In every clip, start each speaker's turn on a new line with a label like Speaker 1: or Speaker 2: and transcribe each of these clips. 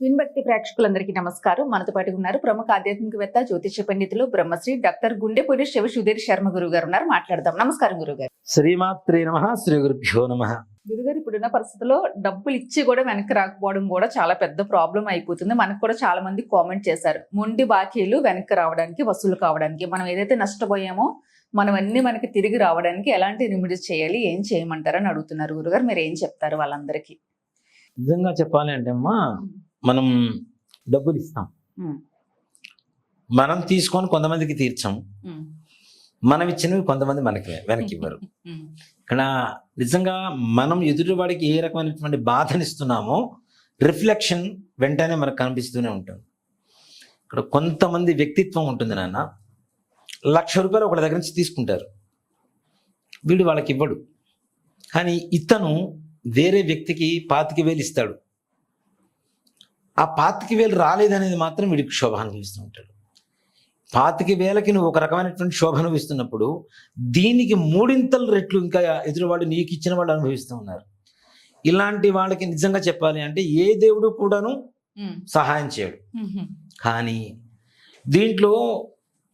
Speaker 1: విన్భక్తి ప్రేక్షకులందరికీ నమస్కారం. మనతో పాటు ఉన్నారు ప్రముఖ ఆధ్యాత్మికవేత్త జ్యోతిష పండితులు బ్రహ్మశ్రీ డాక్టర్ గుండెపూడి శివ సుధీర్ శర్మ గురువు గారు ఉన్నారు. మాట్లాడదాం. నమస్కారం గురువు గారు
Speaker 2: శ్రీమాత్రే నమ. శ్రీ గురుభ్యో నమ.
Speaker 1: గురుగారు ఇప్పుడున్న పరిస్థితుల్లో డబ్బులు ఇచ్చి కూడా వెనక్కి రాకపోవడం కూడా చాలా పెద్ద ప్రాబ్లం అయిపోతుంది. మనకు కూడా చాలా మంది కామెంట్ చేశారు. మొండి బాకీలు వెనక్కి రావడానికి వసూలు కావడానికి మనం ఏదైతే నష్టపోయామో మనం అన్ని మనకి తిరిగి రావడానికి ఎలాంటి రెమెడీస్ చేయాలి ఏం చేయమంటారని అడుగుతున్నారు గురుగారు. మీరు ఏం చెప్తారు వాళ్ళందరికీ?
Speaker 2: నిజంగా చెప్పాలి అంటే అమ్మా మనం డబ్బులు ఇస్తాం మనం తీసుకొని కొంతమందికి తీర్చాం. మనం ఇచ్చినవి కొంతమంది మనకి వెనక్కి ఇవ్వరు. ఇక్కడ నిజంగా మనం ఎదుటివాడికి ఏ రకమైనటువంటి బాధనిస్తున్నామో రిఫ్లెక్షన్ వెంటనే మనకు కనిపిస్తూనే ఉంటుంది. ఇక్కడ కొంతమంది వ్యక్తిత్వం ఉంటుంది నాన్న. లక్ష రూపాయలు ఒకటి దగ్గర నుంచి తీసుకుంటారు. వీడు వాళ్ళకి ఇవ్వడు. కానీ ఇతను వేరే వ్యక్తికి పాతిక వేలు ఇస్తాడు. ఆ పాతిక వేలు రాలేదనేది మాత్రం వీడికి శోభ అనుభవిస్తూ ఉంటాడు. పాతిక వేలకి నువ్వు ఒక రకమైనటువంటి శోభ అనుభవిస్తున్నప్పుడు దీనికి మూడింతల రెట్లు ఇంకా ఎదురువాడు నీకు ఇచ్చిన వాళ్ళు అనుభవిస్తూ ఉన్నారు. ఇలాంటి వాళ్ళకి నిజంగా చెప్పాలి అంటే ఏ దేవుడు కూడాను సహాయం చేయడు. కానీ దీంట్లో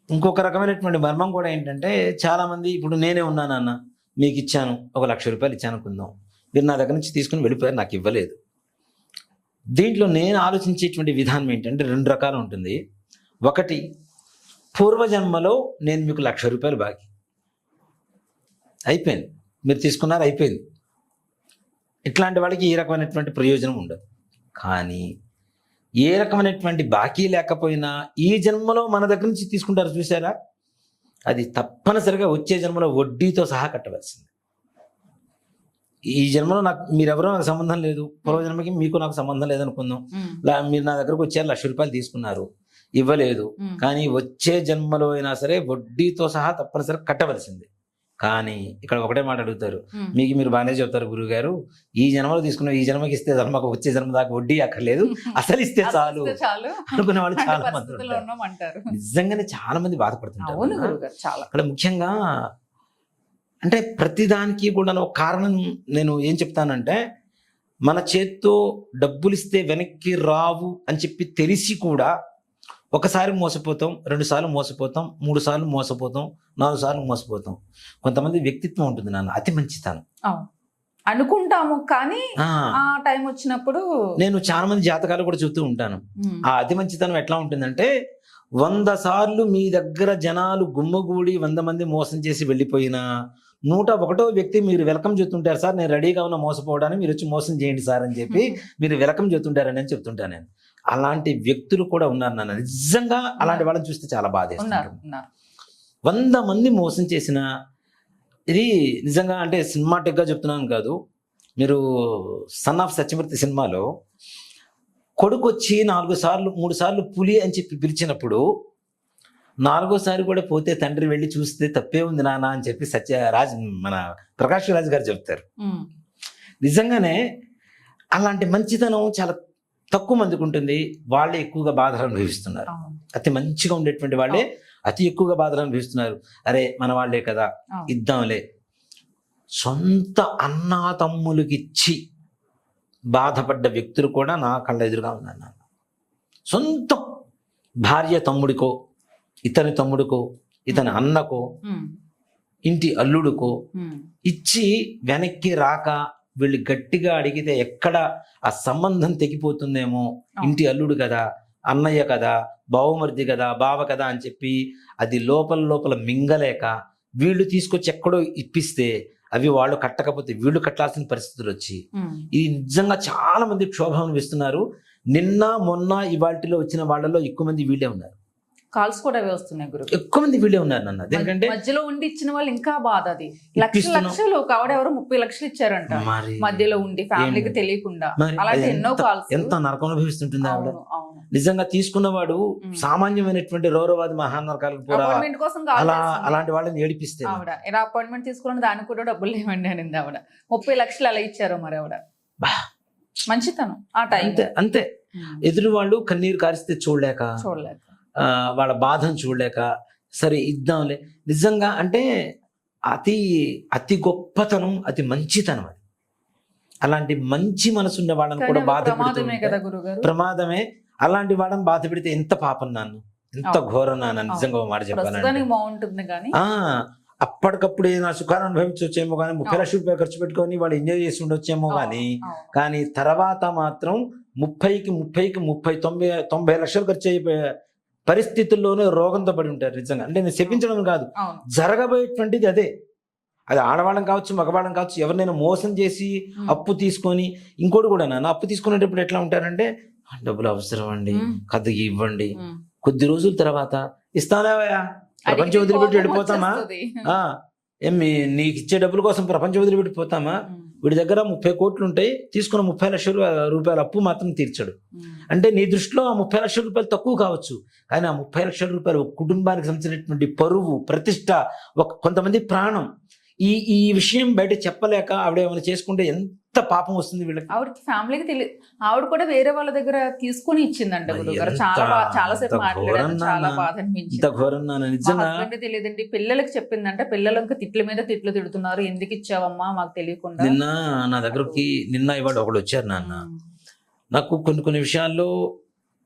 Speaker 2: ఇంకొక రకమైనటువంటి మర్మం కూడా ఏంటంటే చాలామంది ఇప్పుడు నేనే ఉన్నాను అన్న మీకు ఇచ్చాను ఒక లక్ష రూపాయలు ఇచ్చాను అనుకుందాం మీరు నా దగ్గర నుంచి తీసుకుని వెళ్ళిపోయారు నాకు ఇవ్వలేదు. దీంట్లో నేను ఆలోచించేటువంటి విధానం ఏంటంటే రెండు రకాలు ఉంటుంది. ఒకటి పూర్వజన్మలో నేను మీకు లక్ష రూపాయలు బాకీ. అయిపోయింది. మీరు తీసుకున్నారు అయిపోయింది. ఇట్లాంటి వాళ్ళకి ఈ రకమైనటువంటి ప్రయోజనం ఉండదు. కానీ ఏ రకమైనటువంటి బాకీ లేకపోయినా ఈ జన్మలో మన దగ్గర నుంచి తీసుకుంటారు చూసారా? అది తప్పనిసరిగా వచ్చే జన్మలో వడ్డీతో సహా కట్టవలసింది. ఈ జన్మలో నాకు మీరెవరో నాకు సంబంధం లేదు. పూర్వజన్మకి మీకు నాకు సంబంధం లేదనుకుందాం. మీరు నా దగ్గరకు వచ్చారు లక్ష రూపాయలు తీసుకున్నారు. ఇవ్వలేదు. కానీ వచ్చే జన్మలో అయినా సరే వడ్డీతో సహా తప్పనిసరిగా కట్టవలసింది. కానీ ఇక్కడ ఒకటే మాట అడుగుతారు. మీకు మీరు బాగానే చెప్తారు గురువు గారు ఈ జన్మలో తీసుకున్న ఈ జన్మకి ఇస్తే జన్మకు వచ్చే జన్మ దాకా వడ్డీ అక్కర్లేదు అసలు ఇస్తే చాలు. అనుకునే వాళ్ళు చాలా మంది నిజంగానే చాలా మంది బాధపడుతుంటారు అక్కడ ముఖ్యంగా అంటే ప్రతిదానికి కూడా ఒక కారణం నేను ఏం చెప్తానంటే మన చేత్తో డబ్బులు ఇస్తే వెనక్కి రావు అని చెప్పి తెలిసి కూడా ఒకసారి మోసపోతాం రెండు సార్లు మోసపోతాం మూడు సార్లు మోసపోతాం నాలుగు సార్లు మోసపోతాం. కొంతమంది వ్యక్తిత్వం ఉంటుంది నాన్న అతి మంచితనం.
Speaker 1: అనుకుంటాము కానీ
Speaker 2: ఆ,
Speaker 1: టైం వచ్చినప్పుడు
Speaker 2: నేను చాలా మంది జాతకాలు కూడా చూస్తూ ఉంటాను. ఆ అతి మంచితనం ఎట్లా ఉంటుందంటే వంద సార్లు మీ దగ్గర జనాలు గుమ్మగూడి వంద మంది మోసం చేసి వెళ్ళిపోయినా నూట ఒకటో వ్యక్తి మీరు వెల్కమ్ చెప్తుంటారు సార్ నేను రెడీగా ఉన్న మోసపోవడానికి మీరు వచ్చి మోసం చేయండి సార్ అని చెప్పి మీరు వెల్కమ్ చెప్తుంటారని అని చెప్తుంటాను నేను. అలాంటి వ్యక్తులు కూడా ఉన్నారు నాన్న. నిజంగా అలాంటి వాళ్ళని చూస్తే చాలా బాధ వంద మంది మోసం చేసిన ఇది నిజంగా అంటే సినిమాటిక్గా చెప్తున్నాను కాదు. మీరు సన్ ఆఫ్ సత్యమూర్తి సినిమాలో కొడుకు వచ్చి నాలుగు సార్లు మూడు సార్లు పులి అని చెప్పి పిలిచినప్పుడు నాలుగోసారి కూడా పోతే తండ్రి వెళ్ళి చూస్తే తప్పే ఉంది నాన్న అని చెప్పి సత్య రాజ్ మన ప్రకాష్ రాజ్ గారు చెప్తారు. నిజంగానే అలాంటి మంచితనం చాలా తక్కువ మందికి ఉంటుంది. వాళ్ళే ఎక్కువగా బాధలు అనుభవిస్తున్నారు. అతి మంచిగా ఉండేటువంటి వాళ్ళే అతి ఎక్కువగా బాధలు అనుభవిస్తున్నారు. అరే మన వాళ్ళే కదా. ఇద్దాంలే. సొంత అన్నా తమ్ములకి ఇచ్చి బాధపడ్డ వ్యక్తులు కూడా నా కళ్ళ ఎదురుగా ఉన్నారు నాన్న. సొంతం భార్య తమ్ముడికో ఇతని తమ్ముడికో ఇతని అన్నకో ఇంటి అల్లుడికో ఇచ్చి వెనక్కి రాక వీళ్ళు గట్టిగా అడిగితే ఎక్కడ ఆ సంబంధం తెగిపోతుందేమో? ఇంటి అల్లుడు కదా అన్నయ్య కదా బావమరిది కదా బావ కదా అని చెప్పి అది లోపల లోపల మింగలేక వీళ్ళు తీసుకొచ్చి ఎక్కడో ఇప్పిస్తే అవి వాళ్ళు కట్టకపోతే వీళ్ళు కట్టాల్సిన పరిస్థితులు వచ్చి. ఇది నిజంగా చాలా మంది క్షోభ అనిపిస్తున్నారు నిన్న మొన్న ఇవాటిలో వచ్చిన వాళ్ళలో ఎక్కువ మంది వీళ్ళే ఉన్నారు.
Speaker 1: కాల్స్ కూడా అవే వస్తున్నాయి గురు
Speaker 2: ఎక్కువ మంది వీళ్ళే ఉన్నారు నన్ను. ఎందుకంటే
Speaker 1: మధ్యలో ఉండి ఇచ్చిన వాళ్ళు ఇంకా బాధ అది. లక్ష. లక్షలు ఒక ఆవిడ ఎవరో ముప్పై లక్షలు ఇచ్చారంట. మధ్యలో ఉండి ఫ్యామిలీకి? తెలియకుండా. అలాంటి
Speaker 2: అది
Speaker 1: ఎన్నో కాల్స్.
Speaker 2: ఎంత నరకం అనుభవిస్తుంటుంది ఆవిడ. నిజంగా తీసుకున్నవాడు. సామాన్యమైనటువంటి రౌరవాది మహానరకాలకు అలా. అలాంటి వాళ్ళని ఏడిపిస్తే
Speaker 1: ఆవిడ. ఇలా అపాయింట్మెంట్ తీసుకున్న దానికి కూడా డబ్బులు లేవండి అనింది ఆవిడ. ముప్పై లక్షలు అలా ఇచ్చారు మరి ఆవిడ. మంచితనం ఆ టైం
Speaker 2: అంతే. అంతే ఎదురు వాళ్ళు కన్నీరు కారిస్తే చూడలేక
Speaker 1: చూడలేదు
Speaker 2: ఆ, వాళ్ళ బాధను చూడలేక సరే ఇద్దాంలే. నిజంగా అంటే అతి అతి గొప్పతనం అతి మంచితనం అది. అలాంటి మంచి మనసు ఉన్న వాళ్ళని కూడా బాధ
Speaker 1: ప్రమాదమే
Speaker 2: అలాంటి వాళ్ళని బాధ పెడితే ఎంత పాపం నాన్న? ఎంత. ఘోరం నాన్న నిజంగా మాట చెప్పాలంటే.
Speaker 1: ప్రస్తుతానికి బాగుంటుంది కానీ.
Speaker 2: ఆ అప్పటికప్పుడు నా సుఖాన్ని అనుభవించవచ్చేమో కానీ ముప్పై. లక్షల రూపాయలు ఖర్చు పెట్టుకొని వాళ్ళు ఎంజాయ్ చేసి ఉండొచ్చేమో కానీ. కానీ తర్వాత మాత్రం ముప్పైకి ముప్పైకి ముప్పై తొంభై తొంభై లక్షలు ఖర్చు అయిపోయే పరిస్థితుల్లోనే రోగంతో పడి ఉంటారు నిజంగా. అంటే నేను చెప్పించడం కాదు. జరగబోయేటువంటిది అదే. అది ఆడవాళ్ళం కావచ్చు మగవాళ్ళం కావచ్చు ఎవరినైనా మోసం చేసి. అప్పు తీసుకొని ఇంకోటి కూడా నాన్న అప్పు తీసుకునేటప్పుడు ఎట్లా ఉంటారంటే "ఆ, డబ్బులు అవసరం అండి. కథకి ఇవ్వండి. కొద్ది రోజుల తర్వాత ఇస్తానావయ్యా ప్రపంచం వదిలిపెట్టి వెళ్ళిపోతామా? ఏం నీకు ఇచ్చే డబ్బుల కోసం ప్రపంచం వదిలిపెట్టిపోతామా. వీడి దగ్గర ముప్పై కోట్లు ఉంటాయి తీసుకున్న ముప్పై లక్షల రూపాయల అప్పు మాత్రం తీర్చడు. అంటే నీ దృష్టిలో ఆ ముప్పై లక్షల రూపాయలు తక్కువ కావచ్చు కానీ ఆ ముప్పై లక్షల రూపాయలు ఒక కుటుంబానికి సంబంధించినటువంటి పరువు ప్రతిష్ట ఒక కొంతమంది ప్రాణం ఈ ఈ విషయం బయట చెప్పలేక ఆవిడ ఏమైనా చేసుకుంటే ఎంత పాపం వస్తుంది వీళ్ళకి?
Speaker 1: ఆవిడకి ఫ్యామిలీకి తెలియదు ఆవిడ కూడా వేరే వాళ్ళ దగ్గర తీసుకుని ఇచ్చిందంట చాలా చాలా సేపు మాట్లాడారు. బాధ అనిపించింది. తెలియదండి. పిల్లలకి చెప్పిందంట. పిల్లలు ఇంకా తిట్ల మీద తిట్లు తిడుతున్నారు. ఎందుకు ఇచ్చావమ్మా? మాకు తెలియకుండా.
Speaker 2: నిన్న నా దగ్గరకి నిన్న ఇవాడు ఒకడు వచ్చారు నాన్న. నాకు కొన్ని కొన్ని విషయాల్లో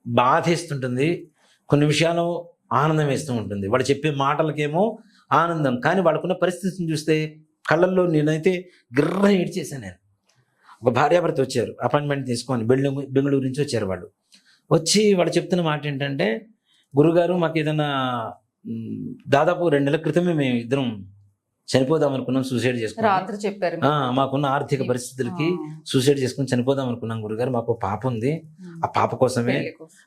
Speaker 2: బాధేస్తుంటుంది. కొన్ని విషయాలు ఆనందం వేస్తూ ఉంటుంది. వాడు చెప్పే మాటలకేమో ఆనందం. కానీ వాళ్ళకున్న పరిస్థితిని చూస్తే కళ్ళల్లో నేనైతే గిర్ర ఏడ్చేసాను నేను. ఒక భార్యాభర్త వచ్చారు. అపాయింట్మెంట్ తీసుకొని బెంగళూరు బెంగళూరు నుంచి వచ్చారు వాళ్ళు. వచ్చి వాళ్ళు చెప్తున్న మాట ఏంటంటే గురుగారు మాకు ఏదైనా దాదాపు రెండు నెలల క్రితమే మేము ఇద్దరం చనిపోదాం అనుకున్నాం సూసైడ్ చేసుకున్నాం.
Speaker 1: రాత్రి చెప్పారు
Speaker 2: మాకున్న ఆర్థిక పరిస్థితులకి సూసైడ్ చేసుకుని చనిపోదాం అనుకున్నాం గురుగారు. మాకు పాప ఉంది. ఆ పాప కోసమే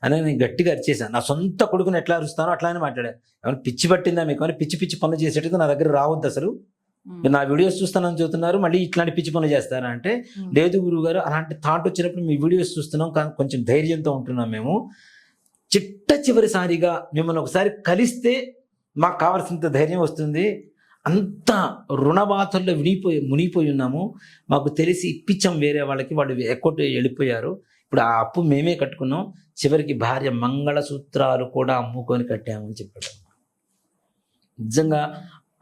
Speaker 2: అని నేను గట్టిగా అరిచేసాను నా సొంత కొడుకుని ఎట్లా అరుస్తానో అట్లానే మాట్లాడా. ఏమైనా పిచ్చి పట్టిందా మీకు? ఏమైనా పిచ్చి పిచ్చి పనులు చేసేటది నా దగ్గర రావద్దు అసలు. నా వీడియోస్ చూస్తానని చెబుతున్నారు. మళ్ళీ ఇట్లాంటి పిచ్చి పనులు చేస్తారా అంటే లేదు గురువు గారు అలాంటి థాట్ వచ్చినప్పుడు మీ వీడియోస్ చూస్తున్నాం. కానీ కొంచెం ధైర్యంతో ఉంటున్నాం మేము. చిట్ట చివరిసారిగా మిమ్మల్ని ఒకసారి కలిస్తే మాకు కావాల్సినంత ధైర్యం వస్తుంది. అంత రుణబాధల్లో వినిపోయి మునిగిపోయి ఉన్నాము. మాకు తెలిసి ఇప్పించాం వేరే వాళ్ళకి వాళ్ళు ఎక్కొట్టి వెళ్ళిపోయారు. ఇప్పుడు ఆ అప్పు మేమే కట్టుకున్నాం. చివరికి భార్య మంగళసూత్రాలు కూడా అమ్ముకొని కట్టామని చెప్పాడు. నిజంగా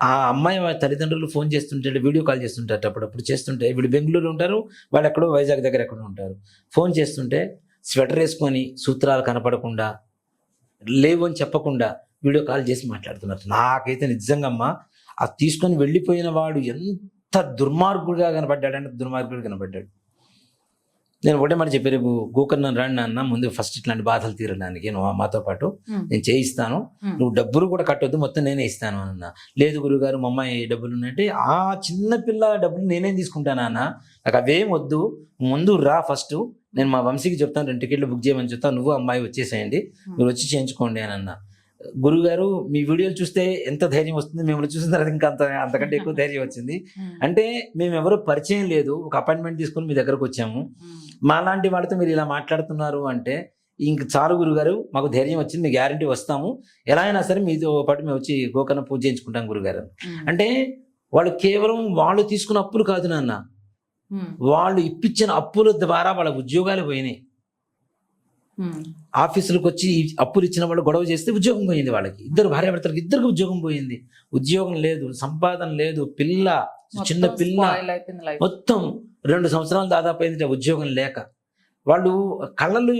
Speaker 2: ఆ అమ్మాయి వాళ్ళ తల్లిదండ్రులు ఫోన్ చేస్తుంటే వీడియో కాల్ చేస్తుంటారు అప్పుడప్పుడు చేస్తుంటే వీడు బెంగళూరు ఉంటారు వాళ్ళు ఎక్కడో వైజాగ్ దగ్గర ఎక్కడో ఉంటారు. ఫోన్ చేస్తుంటే స్వెటర్ వేసుకొని సూత్రాలు కనపడకుండా లేవు అని చెప్పకుండా వీడియో కాల్ చేసి మాట్లాడుతున్నారు. నాకైతే నిజంగా అమ్మా ఆ తీసుకొని వెళ్ళిపోయిన వాడు ఎంత దుర్మార్గుడిగా కనపడ్డాడంటే దుర్మార్గుడు కనపడ్డాడు. నేను ఒకటే మాట చెప్పి రేపు గోకర్ణ రండి నాన్న ముందు ఫస్ట్ ఇట్లాంటి బాధలు తీరడానికి నువ్వు మాతో పాటు నేను చేయిస్తాను. నువ్వు డబ్బులు కూడా కట్టొద్దు మొత్తం నేనే ఇస్తాను అన్న లేదు గురుగారు మా అమ్మాయి డబ్బులు ఉన్నాయంటే ఆ చిన్న పిల్ల డబ్బులు నేనేం తీసుకుంటానా అన్న నాకు అవేం వద్దు. ముందు రా ఫస్ట్ నేను మా వంశీకి చెప్తాను రెండు టికెట్లు బుక్ చేయమని చెప్తాను. నువ్వు అమ్మాయి వచ్చేసేయండి. మీరు వచ్చి చేయించుకోండి అని అన్న గురుగారు మీ వీడియోలు చూస్తే ఎంత ధైర్యం వస్తుంది? మిమ్మల్ని చూసిన తర్వాత ఇంకా అంత అంతకంటే ఎక్కువ ధైర్యం వచ్చింది. అంటే మేము ఎవరు పరిచయం లేదు. ఒక అపాయింట్మెంట్ తీసుకుని మీ దగ్గరకు వచ్చాము. మాలాంటి వాళ్ళతో మీరు ఇలా మాట్లాడుతున్నారు అంటే ఇంక చాలు గురుగారు మాకు ధైర్యం వచ్చింది మీ గ్యారంటీ వస్తాము. ఎలా అయినా సరే మీతో పాటు మేము వచ్చి గోకర్ణ పూజ చేయించుకుంటాం గురుగారు. అంటే వాళ్ళు కేవలం వాళ్ళు తీసుకున్న అప్పులు కాదు నాన్న. వాళ్ళు ఇప్పించిన అప్పుల ద్వారా వాళ్ళ ఉద్యోగాలు పోయినాయి. ఆఫీసులకు వచ్చి అప్పులు ఇచ్చిన వాళ్ళు గొడవ చేస్తే ఉద్యోగం పోయింది వాళ్ళకి. ఇద్దరు భార్యాభర్తలకు ఇద్దరికి ఉద్యోగం పోయింది. ఉద్యోగం లేదు సంపాదన లేదు పిల్ల చిన్న పిల్ల మొత్తం రెండు సంవత్సరాలు దాదాపు అయింది ఉద్యోగం లేక. వాళ్ళు కళ్ళలు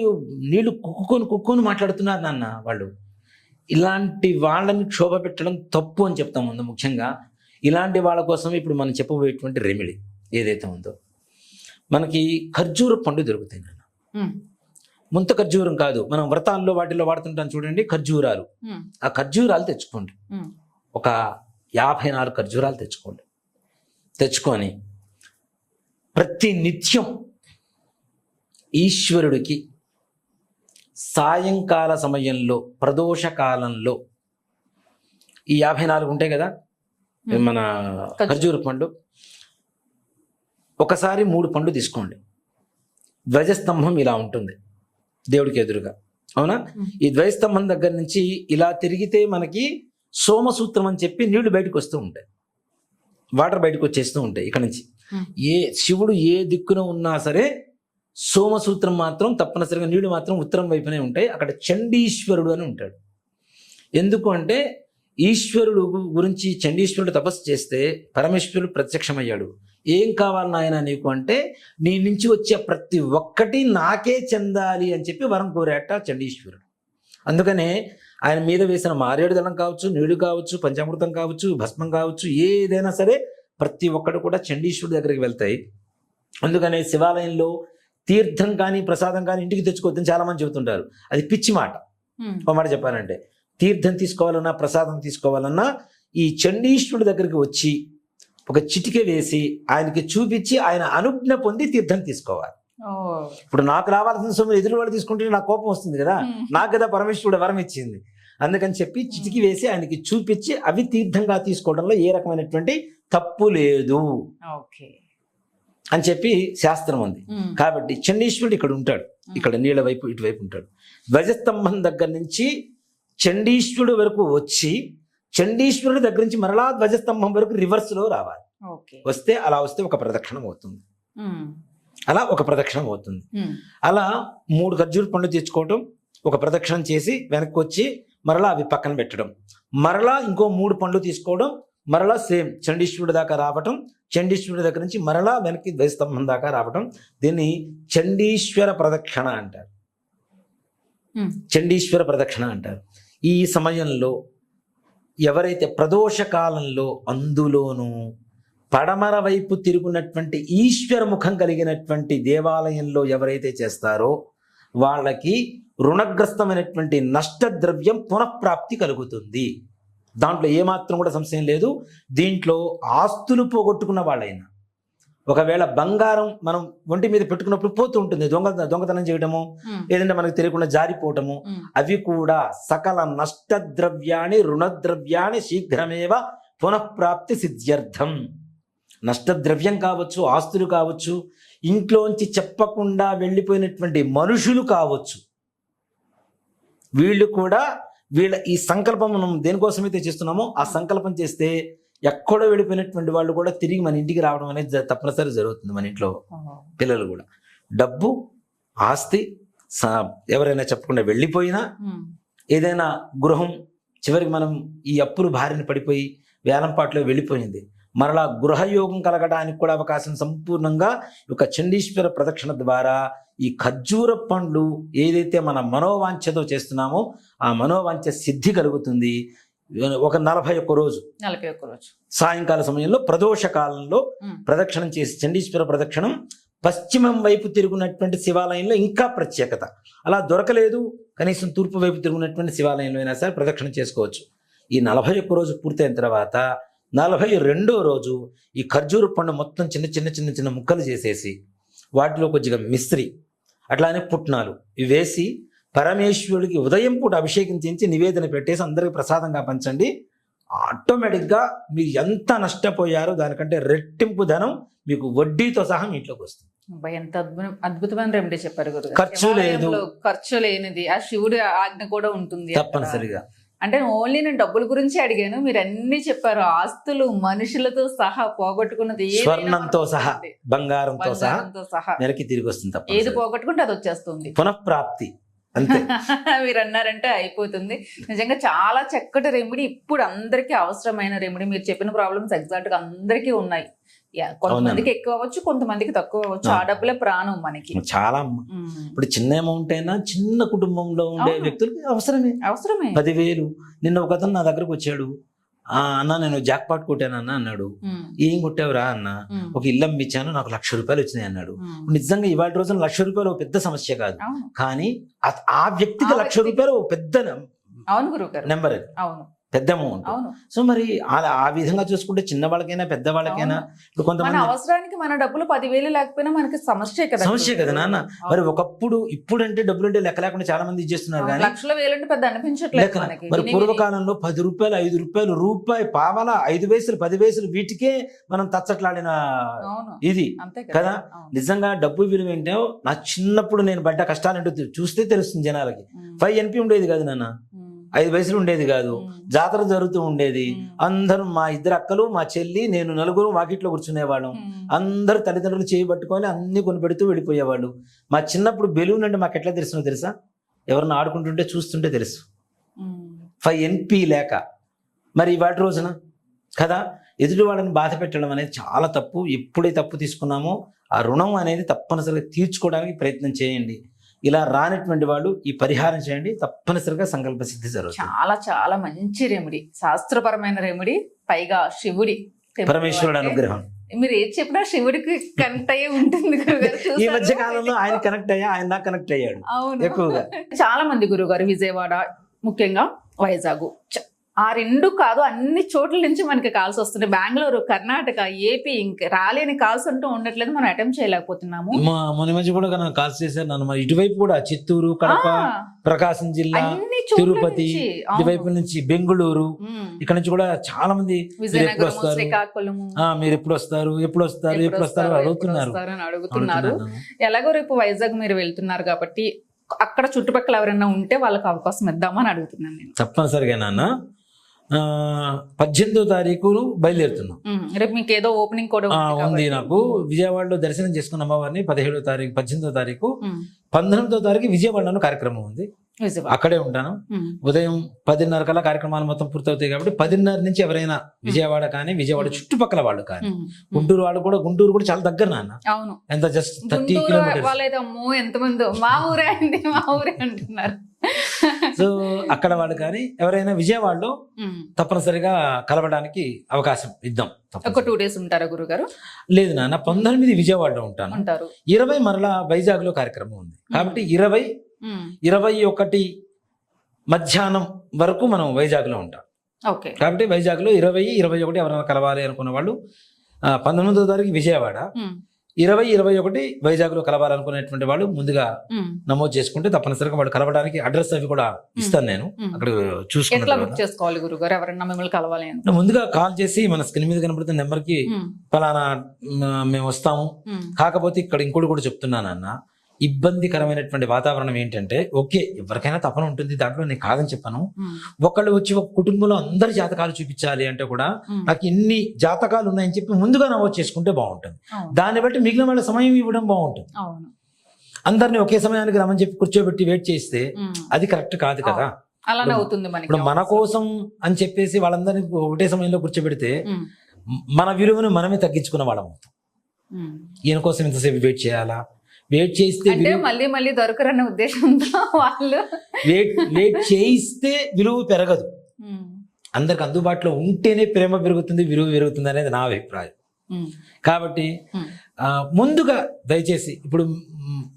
Speaker 2: నీళ్ళు కుక్కుకొని కుక్కుని మాట్లాడుతున్నారు నాన్న వాళ్ళు. ఇలాంటి వాళ్ళని క్షోభ పెట్టడం తప్పు అని చెప్తాం ముందు ముఖ్యంగా. ఇలాంటి వాళ్ళ కోసం ఇప్పుడు మనం చెప్పబోయేటువంటి రెమెడీ ఏదైతే ఉందో. మనకి ఖర్జూర పండు దొరుకుతాయి నాన్న. ముంత ఖర్జూరం కాదు. మనం వ్రతాల్లో వాటిలో వాడుతుంటాం చూడండి ఖర్జూరాలు. ఆ ఖర్జూరాలు తెచ్చుకోండి. ఒక యాభై నాలుగు ఖర్జూరాలు తెచ్చుకోండి. తెచ్చుకొని ప్రతి నిత్యం ఈశ్వరుడికి సాయంకాల సమయంలో ప్రదోష కాలంలో ఈ యాభై నాలుగు ఉంటాయి కదా. మన ఖర్జూర. పండు. ఒకసారి మూడు పండు తీసుకోండి. ధ్వజస్తంభం ఇలా ఉంటుంది. దేవుడికి ఎదురుగా. అవునా. ఈ ధ్వజస్తంభం దగ్గర నుంచి ఇలా తిరిగితే మనకి సోమసూత్రం అని చెప్పి నీళ్ళు బయటకు వస్తూ ఉంటాయి. వాటర్ బయటకు వచ్చేస్తూ ఉంటాయి ఇక్కడ నుంచి. ఏ శివుడు ఏ దిక్కున ఉన్నా సరే సోమసూత్రం మాత్రం తప్పనిసరిగా నీళ్ళు మాత్రం ఉత్తరం వైపునే ఉంటాయి. అక్కడ చండీశ్వరుడు అని ఉంటాడు. ఎందుకు అంటే ఈశ్వరుడు గురించి చండీశ్వరుడు తపస్సు చేస్తే పరమేశ్వరుడు ప్రత్యక్షమయ్యాడు. ఏం కావాలి నాయన నీకు అంటే నీ నుంచి వచ్చే ప్రతి ఒక్కటి నాకే చెందాలి అని చెప్పి వరం కోరాట చండీశ్వరుడు. అందుకనే ఆయన మీద వేసిన మారేడు దళం కావచ్చు నీడు కావచ్చు పంచామృతం కావచ్చు భస్మం కావచ్చు ఏదైనా సరే ప్రతి ఒక్కటి కూడా చండీశ్వరుడి దగ్గరికి వెళ్తాయి. అందుకనే శివాలయంలో తీర్థం కానీ ప్రసాదం కానీ ఇంటికి తెచ్చుకోవద్దని చాలా మంది చెబుతుంటారు. అది పిచ్చి మాట. ఒక మాట చెప్పాలంటే తీర్థం తీసుకోవాలన్నా ప్రసాదం తీసుకోవాలన్నా ఈ చండీశ్వరుడి దగ్గరికి వచ్చి ఒక చిటిక వేసి ఆయనకి చూపించి ఆయన అనుజ్ఞ పొంది తీర్థం తీసుకోవాలి. ఇప్పుడు నాకు రావాల్సిన సొమ్ము ఎదురు వాళ్ళు తీసుకుంటే నాకు కోపం వస్తుంది కదా. నాకు కదా పరమేశ్వరుడు వరం ఇచ్చింది. అందుకని చెప్పి చిటికి వేసి ఆయనకి చూపించి అవి తీర్థంగా తీసుకోవడంలో ఏ రకమైనటువంటి తప్పు లేదు. అని చెప్పి శాస్త్రం ఉంది. కాబట్టి చండీశ్వరుడు ఇక్కడ ఉంటాడు. ఇక్కడ నీళ్ళ వైపు ఇటువైపు ఉంటాడు. ధ్వజస్తంభం దగ్గర నుంచి చండీశ్వరుడు వరకు వచ్చి చండీశ్వరుడు దగ్గర నుంచి మరలా ధ్వజస్తంభం వరకు రివర్స్లో రావాలి. వస్తే అలా వస్తే ఒక ప్రదక్షిణం అవుతుంది. అలా ఒక ప్రదక్షిణం అవుతుంది. అలా మూడు ఖర్జూర పండ్లు తెచ్చుకోవటం ఒక ప్రదక్షిణం చేసి వెనక్కి వచ్చి మరలా అవి పక్కన పెట్టడం మరలా ఇంకో మూడు పండ్లు తీసుకోవడం మరలా సేమ్ చండీశ్వరుడి దాకా రావటం చండీశ్వరుడి దగ్గర నుంచి మరలా వెనక్కి ద్వైస్తంభం దాకా రావటం దీన్ని చండీశ్వర ప్రదక్షిణ అంటారు. చండీశ్వర ప్రదక్షిణ అంటారు. ఈ సమయంలో ఎవరైతే ప్రదోష కాలంలో అందులోనూ పడమర వైపు తిరుగునటువంటి ఈశ్వర ముఖం కలిగినటువంటి దేవాలయంలో ఎవరైతే చేస్తారో వాళ్ళకి రుణగ్రస్తమైనటువంటి నష్టద్రవ్యం పునఃప్రాప్తి కలుగుతుంది. దాంట్లో ఏమాత్రం కూడా సంశయం లేదు. దీంట్లో ఆస్తులు పోగొట్టుకున్న వాళ్ళైనా ఒకవేళ బంగారం మనం ఒంటి మీద పెట్టుకున్నప్పుడు పోతూ ఉంటుంది. దొంగ దొంగతనం చేయడము ఏదంటే మనకు తెలియకుండా జారిపోవటము అవి కూడా సకల నష్టద్రవ్యాన్ని రుణద్రవ్యాన్ని శీఘ్రమేవ పునఃప్రాప్తి సిద్ధ్యర్థం. నష్టద్రవ్యం కావచ్చు ఆస్తులు కావచ్చు ఇంట్లోంచి చెప్పకుండా వెళ్ళిపోయినటువంటి మనుషులు కావచ్చు. వీళ్ళు కూడా వీళ్ళ ఈ సంకల్పం మనం దేనికోసమైతే చేస్తున్నామో ఆ సంకల్పం చేస్తే ఎక్కడో వెళ్ళిపోయినటువంటి వాళ్ళు కూడా తిరిగి మన ఇంటికి రావడం అనేది తప్పనిసరి జరుగుతుంది మన ఇంట్లో పిల్లలు కూడా. డబ్బు ఆస్తి ఎవరైనా చెప్పకుండా వెళ్ళిపోయినా ఏదైనా గృహం చివరికి మనం ఈ అప్పులు బారిన పడిపోయి వేలంపాట్లో వెళ్ళిపోయింది. మరలా గృహయోగం కలగడానికి కూడా అవకాశం సంపూర్ణంగా యొక్క చండీశ్వర ప్రదక్షిణ ద్వారా ఈ ఖర్జూర పండ్లు ఏదైతే మన మనోవాంఛతో చేస్తున్నామో ఆ మనోవాంఛ సిద్ధి కలుగుతుంది. ఒక నలభై ఒక్క రోజు.
Speaker 1: నలభై ఒక్క రోజు.
Speaker 2: సాయంకాల సమయంలో ప్రదోష కాలంలో ప్రదక్షిణం చేసి చండీశ్వర ప్రదక్షిణం పశ్చిమం వైపు తిరుగునటువంటి శివాలయంలో ఇంకా ప్రత్యేకత. అలా దొరకలేదు కనీసం తూర్పు వైపు తిరుగునటువంటి శివాలయంలో అయినా సరే ప్రదక్షిణం చేసుకోవచ్చు. ఈ నలభై ఒక్క రోజు పూర్తయిన తర్వాత నలభై రెండో రోజు ఈ ఖర్జూర పండు మొత్తం చిన్న చిన్న చిన్న చిన్న ముక్కలు చేసేసి వాటిలో కొద్దిగా మిస్త్రి అట్లానే పుట్నాలు ఇవి వేసి పరమేశ్వరుడికి ఉదయం పూట అభిషేకం చేయించి నివేదన పెట్టేసి అందరికి ప్రసాదంగా పంచండి. ఆటోమేటిక్గా మీరు ఎంత నష్టపోయారో దానికంటే రెట్టింపు ధనం మీకు వడ్డీతో సహా మీ ఇంట్లోకి వస్తుంది.
Speaker 1: ఎంత అద్భుతం అద్భుతమైన రెమెడీ చెప్పారు గురు
Speaker 2: ఖర్చు లేదు.
Speaker 1: ఖర్చు లేనిది. ఆ శివుడి ఆజ్ఞ కూడా ఉంటుంది.
Speaker 2: తప్పనిసరిగా.
Speaker 1: అంటే ఓన్లీ నేను డబ్బుల గురించి అడిగాను. మీరు అన్ని చెప్పారు. ఆస్తులు మనుషులతో సహా పోగొట్టుకున్నది
Speaker 2: స్వర్ణంతో సహా. బంగారంతో సహా నెలకి తిరిగి వస్తుంది
Speaker 1: ఏది పోగొట్టుకుంటే అది వచ్చేస్తుంది.
Speaker 2: పునఃప్రాప్తి. అంతే.
Speaker 1: మీరు అన్నారంటే అయిపోతుంది. నిజంగా చాలా చక్కటి రెమెడీ ఇప్పుడు అందరికీ అవసరమైన రెమెడీ మీరు చెప్పిన ప్రాబ్లమ్స్ ఎగ్జాక్ట్గా అందరికీ ఉన్నాయి. కొంతమందికి ఎక్కువ అవ్వచ్చు కొంతమందికి తక్కువ అవ్వచ్చు. ఆ. డబ్బులే ప్రాణం మనకి.
Speaker 2: చాలా. ఇప్పుడు చిన్న అమౌంట్ అయినా చిన్న కుటుంబంలో ఉండే. వ్యక్తులకి అవసరమే.
Speaker 1: అవసరమే.
Speaker 2: పదివేలు. నిన్న ఒక అతను నా దగ్గరకు వచ్చాడు. ఆ అన్న నేను జాక్ పాట్ కొట్టానన్న అన్నాడు. ఏం కొట్టావురా అన్న? ఒక ఇల్లు అమ్మిచ్చాను నాకు లక్ష రూపాయలు వచ్చినాయి అన్నాడు. నిజంగా ఇవాళ రోజున లక్ష రూపాయలు ఒక పెద్ద సమస్య కాదు. కానీ ఆ- వ్యక్తికి లక్ష రూపాయలు పెద్ద
Speaker 1: అవును
Speaker 2: నెంబర్
Speaker 1: అవును.
Speaker 2: పెద్ద అమౌంట్ సో మరి అలా ఆ విధంగా చూసుకుంటే చిన్న వాళ్ళకైనా పెద్ద వాళ్ళకైనా
Speaker 1: అవును.
Speaker 2: ఇప్పుడు కొంతమంది
Speaker 1: అవసరానికి మన డబ్బులు పదివేలు లేకపోయినా మనకి సమస్య కదా.
Speaker 2: సమస్య కదా నాన్న. మరి ఒకప్పుడు ఇప్పుడు అంటే డబ్బులు అంటే లెక్క లేకుండా చాలా మంది ఇచ్చేస్తున్నారు కానీ
Speaker 1: లక్షల వేలంటే పెద్ద అనిపించట్లేదు
Speaker 2: మరి. పూర్వకాలంలో పది రూపాయలు ఐదు రూపాయలు రూపాయి పావల ఐదు వయసులు పది వయసులు వీటికే మనం తచ్చట్లాడిన ఇది కదా? నిజంగా డబ్బు విలువ ఏంటో నా చిన్నప్పుడు నేను పడ్డ కష్టాలు ఏంటో చూస్తే తెలుస్తుంది జనాలకి. ఫైవ్ ఎన్పి ఉండేది కాదు నాన్న. ఐదు వయసులు ఉండేది కాదు. జాతర జరుగుతూ ఉండేది. అందరూ మా ఇద్దరు అక్కలు మా చెల్లి నేను నలుగురు వాకిట్లో కూర్చునేవాళ్ళం. అందరు తల్లిదండ్రులు చేయబట్టుకొని అన్ని కొనిపెడుతూ వెళ్ళిపోయేవాళ్ళు. మా చిన్నప్పుడు బెలూన్ అంటే మాకు ఎట్లా తెలుసునో తెలుసా? ఎవరన్నా ఆడుకుంటుంటే చూస్తుంటే తెలుసు. ఫైవ్ ఎన్పి లేక. మరి వాటి రోజున కదా ఎదుటి వాళ్ళని బాధ పెట్టడం అనేది చాలా తప్పు. ఎప్పుడే తప్పు తీసుకున్నామో ఆ రుణం అనేది తప్పనిసరిగా తీర్చుకోవడానికి ప్రయత్నం చేయండి. ఇలా రానటువంటి వాళ్ళు ఈ పరిహారం చేయండి. తప్పనిసరిగా సంకల్ప సిద్ధి జరుగుతుంది.
Speaker 1: చాలా చాలా మంచి రెమెడీ. శాస్త్రపరమైన రెమెడీ పైగా శివుడి
Speaker 2: పరమేశ్వరుడు అనుగ్రహం.
Speaker 1: మీరు ఏది చెప్పినా శివుడికి కనెక్ట్ అయ్యే ఉంటుంది.
Speaker 2: ఈ? మధ్య కాలంలో ఆయన కనెక్ట్ అయ్యా ఆయన నాకు కనెక్ట్ అయ్యాడు.
Speaker 1: అవును.
Speaker 2: ఎక్కువగా.
Speaker 1: చాలా మంది గురుగారు విజయవాడ ముఖ్యంగా వైజాగ్. ఆ రెండు కాదు అన్ని చోట్ల నుంచి మనకి కాల్స్ వస్తున్నాయి. బెంగళూరు కర్ణాటక ఏపీ ఇంక రాలేని కాల్స్ అంటూ ఉండట్లేదు. మనం అటెంప్ట్ చేయలేకపోతున్నాము.
Speaker 2: మొన్న మధ్య కూడా నన్ను కాల్ చేశారు నన్ను ఇటువైపు కూడా చిత్తూరు కడప ప్రకాశం జిల్లా తిరుపతి. ఇటువైపు నుంచి బెంగుళూరు. ఇక్కడ నుంచి కూడా చాలా మంది ఎప్పుడు
Speaker 1: విజయనగరం
Speaker 2: వస్తారు మీరు ఎప్పుడు వస్తారు? ఎప్పుడు వస్తారు? ఎప్పుడు వస్తారు? అడుగుతున్నారు.
Speaker 1: అడుగుతున్నారు. ఎలాగో రేపు వైజాగ్ మీరు వెళ్తున్నారు కాబట్టి అక్కడ చుట్టుపక్కల ఎవరైనా ఉంటే వాళ్ళకి అవకాశం ఇద్దామని అడుగుతున్నాను నేను.
Speaker 2: తప్పనిసరిగా నాన్న. పద్దెనిమిదో తారీఖు బయలుదేరుతున్నాం.
Speaker 1: రేపు మీకు ఏదో ఓపెనింగ్ కూడా ఉంది.
Speaker 2: నాకు. విజయవాడలో దర్శనం చేసుకున్న అమ్మవారిని పదిహేడో తారీఖు పద్దెనిమిదో తారీఖు పంతొమ్మిదో తారీఖు విజయవాడలో కార్యక్రమం ఉంది. అక్కడే ఉంటాను. ఉదయం పదిన్నర కల్లా కార్యక్రమాలు మొత్తం పూర్తవుతాయి కాబట్టి పదిన్నర నుంచి ఎవరైనా విజయవాడ కానీ విజయవాడ చుట్టుపక్కల వాళ్ళు కానీ. గుంటూరు వాళ్ళు కూడా గుంటూరు కూడా చాలా దగ్గర నాన్న. ఎంత జస్ట్ థర్టీ
Speaker 1: ఎంతమంది? మా ఊరే అండి మా ఊరే అంటున్నారు.
Speaker 2: సో అక్కడ వాళ్ళు కానీ ఎవరైనా విజయవాడలో తప్పనిసరిగా కలవడానికి అవకాశం ఇద్దాం
Speaker 1: ఒక. టూ డేస్ ఉంటారా గురుగారు?
Speaker 2: లేదు నాన్న పంతొమ్మిది విజయవాడలో ఉంటాను. ఇరవై మరలా వైజాగ్లో కార్యక్రమం ఉంది. కాబట్టి ఇరవై ఇరవై ఒకటి మధ్యాహ్నం వరకు మనం వైజాగ్లో ఉంటాం.
Speaker 1: ఓకే.
Speaker 2: కాబట్టి వైజాగ్లో ఇరవై ఇరవై ఒకటి ఎవరైనా కలవాలి అనుకున్న వాళ్ళు పంతొమ్మిదో తారీఖు విజయవాడ. ఇరవై ఇరవై ఒకటి వైజాగ్లో కలవాలనుకునేటువంటి వాళ్ళు ముందుగా. నమోదు చేసుకుంటే తప్పనిసరిగా వాళ్ళు కలవడానికి అడ్రస్ అవి కూడా ఇస్తాను నేను. అక్కడ
Speaker 1: చేసుకోవాలి గురుగారు? ఎవరన్నా మిమ్మల్ని కలవాలి
Speaker 2: ముందుగా కాల్ చేసి మన స్క్రీన్ మీద కనబడుతున్న
Speaker 1: నెంబర్కి
Speaker 2: ఫలానా మేము వస్తాము. కాకపోతే ఇక్కడ ఇంకోటి కూడా చెప్తున్నాను అన్న ఇబ్బందికరమైనటువంటి వాతావరణం ఏంటంటే ఓకే ఎవరికైనా తపన ఉంటుంది దాంట్లో నేను కాదని చెప్పాను. ఒకళ్ళు వచ్చి ఒక కుటుంబంలో అందరి జాతకాలు చూపించాలి అంటే కూడా. నాకు ఇన్ని జాతకాలు ఉన్నాయని చెప్పి ముందుగా నమోదు చేసుకుంటే బాగుంటుంది. దాన్ని బట్టి మిగిలిన వాళ్ళ సమయం ఇవ్వడం బాగుంటుంది. అందరిని ఒకే సమయానికి రమ్మని చెప్పి కూర్చోబెట్టి వెయిట్ చేస్తే. అది కరెక్ట్ కాదు కదా.
Speaker 1: అలానే అవుతుంది
Speaker 2: ఇప్పుడు మన కోసం అని చెప్పేసి వాళ్ళందరినీ ఒకటే సమయంలో కూర్చోబెడితే మన విలువను మనమే తగ్గించుకున్న వాళ్ళం అవుతాం. ఈయన కోసం ఇంతసేపు వెయిట్ చేయాలా? వెయిట్ చేస్తే
Speaker 1: అంటే మళ్ళీ మళ్ళీ దొరకరన్న ఉద్దేశంతో వాళ్ళు
Speaker 2: వెయిట్ వెయిట్ చేయిస్తే విలువ పెరగదు.
Speaker 1: ఉమ్,
Speaker 2: అందరికి అందుబాటులో ఉంటేనే ప్రేమ పెరుగుతుంది విలువ పెరుగుతుంది అనేది నా అభిప్రాయం.
Speaker 1: ఉమ్,
Speaker 2: కాబట్టి ఆ, ముందుగా దయచేసి ఇప్పుడు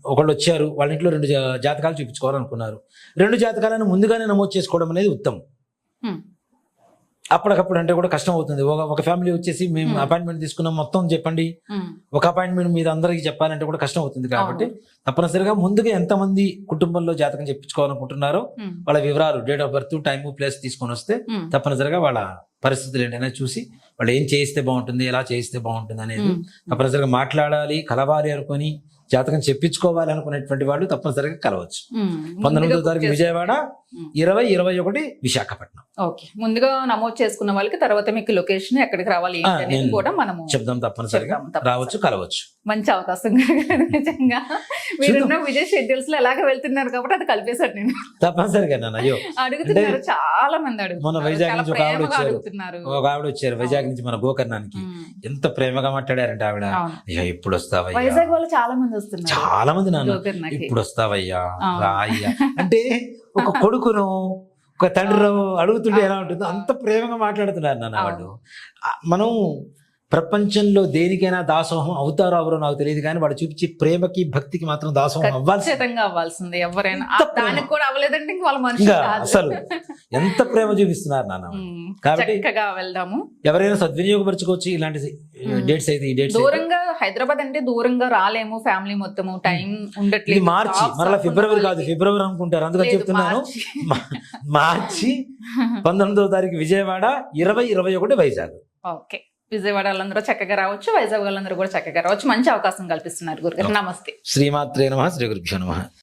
Speaker 2: ఒకళ్ళు వచ్చారు వాళ్ళ ఇంట్లో రెండు జాతకాలు చూపించుకోవాలనుకున్నారు. రెండు జాతకాలను ముందుగానే నమోదు చేసుకోవడం అనేది ఉత్తమం. అప్పటికప్పుడు అంటే కూడా కష్టం అవుతుంది ఒక ఫ్యామిలీ వచ్చేసి మేము
Speaker 1: Hmm.
Speaker 2: అపాయింట్మెంట్ తీసుకున్నాం మొత్తం చెప్పండి
Speaker 1: ఉమ్.
Speaker 2: ఒక అపాయింట్మెంట్ మీద అందరికి చెప్పాలంటే కూడా కష్టం అవుతుంది కాబట్టి తప్పనిసరిగా ముందుగా ఎంతమంది కుటుంబంలో జాతకం చెప్పించుకోవాలనుకుంటున్నారో
Speaker 1: ఉమ్,
Speaker 2: వాళ్ళ వివరాలు date of birth time place తీసుకొని వస్తే తప్పనిసరిగా వాళ్ళ పరిస్థితులు ఏంటనే చూసి వాళ్ళు ఏం చేయిస్తే బాగుంటుంది ఎలా చేయిస్తే బాగుంటుంది అనేది. తప్పనిసరిగా మాట్లాడాలి కలవాలి అనుకొని జాతకం చెప్పించుకోవాలి అనుకునేటువంటి వాళ్ళు తప్పనిసరిగా కలవచ్చు. పంతొమ్మిదో తారీఖు విజయవాడ. ఇరవై ఇరవై ఒకటి విశాఖపట్నం.
Speaker 1: ఓకే ముందుగా నమోదు చేసుకున్న వాళ్ళకి తర్వాత మీకు లొకేషన్ ఎక్కడికి రావాలి అనేది కూడా మనము
Speaker 2: చెప్దాం తప్పనిసరిగా. రావచ్చు కలవచ్చు.
Speaker 1: మంచి అవకాశం నిజంగా. మీరున్న విజయ్ షెడ్యూల్స్లో ఎలాగ వెళ్తున్నారు కాబట్టి అది కలిపేశాడు నేను.
Speaker 2: తప్పనిసరిగా నాన్న అయ్యో.
Speaker 1: అడుగుతున్నారు చాలా మంది అడుగుతున్నారు
Speaker 2: వైజాగ్ నుంచి ఒక ఆవిడ వచ్చారు. ఒక ఆవిడ వచ్చారు వైజాగ్ నుంచి మన గోకర్ణానికి.
Speaker 1: ఉమ్,
Speaker 2: ఎంత ప్రేమగా మాట్లాడారంటే ఆవిడ. అయ్యా ఇప్పుడు వస్తావయ్యా.
Speaker 1: వైజాగ్ వాళ్ళు చాలా మంది వస్తున్నారు.
Speaker 2: చాలా మంది నాన్న. ఇప్పుడు వస్తావయ్యా
Speaker 1: ఆ.
Speaker 2: రా అయ్యా అంటే ఒక కొడుకును ఒక తండ్రి అడుగుతుంటే ఎలా ఉంటుందో అంత ప్రేమగా మాట్లాడుతున్నారు నాన్న వాళ్ళు. మనం ప్రపంచంలో దేనికైనా దాసోహం అవుతారో అవరో నాకు తెలియదు కానీ వాడు చూపించే ప్రేమకి భక్తికి మాత్రం దాసోహం అవ్వాల్సి
Speaker 1: అవ్వాల్సిందే. ఎవరైనా. దానికి కూడా అవ్వలేదంటే వాళ్ళ.
Speaker 2: అసలు ఎంత ప్రేమ చూపిస్తున్నారు నాన్న? కాబట్టి
Speaker 1: వెళ్దాము.
Speaker 2: ఎవరైనా సద్వినియోగపరచుకోవచ్చు ఇలాంటి. డేట్స్ అయితే ఈ డేట్స్
Speaker 1: దూరంగా హైదరాబాద్ అంటే దూరంగా రాలేము ఫ్యామిలీ మొత్తము టైం ఉండట్లేదు.
Speaker 2: మార్చి మరలా ఫిబ్రవరి కాదు. ఫిబ్రవరి అనుకుంటారు. అందుకని చెప్తున్నాను మార్చి పంతొమ్మిదవ తారీఖు విజయవాడ ఇరవై ఇరవై ఒకటి వైజాగ్.
Speaker 1: ఓకే. విజయవాడ వాళ్ళందరూ చక్కగా రావచ్చు వైజాగ్ వాళ్ళందరూ కూడా చక్కగా రావచ్చు. మంచి అవకాశం కల్పిస్తున్నారు గురుగారు. నమస్తే.
Speaker 2: శ్రీమాత్రే నమ శ్రీ గురుభ్యో నమ.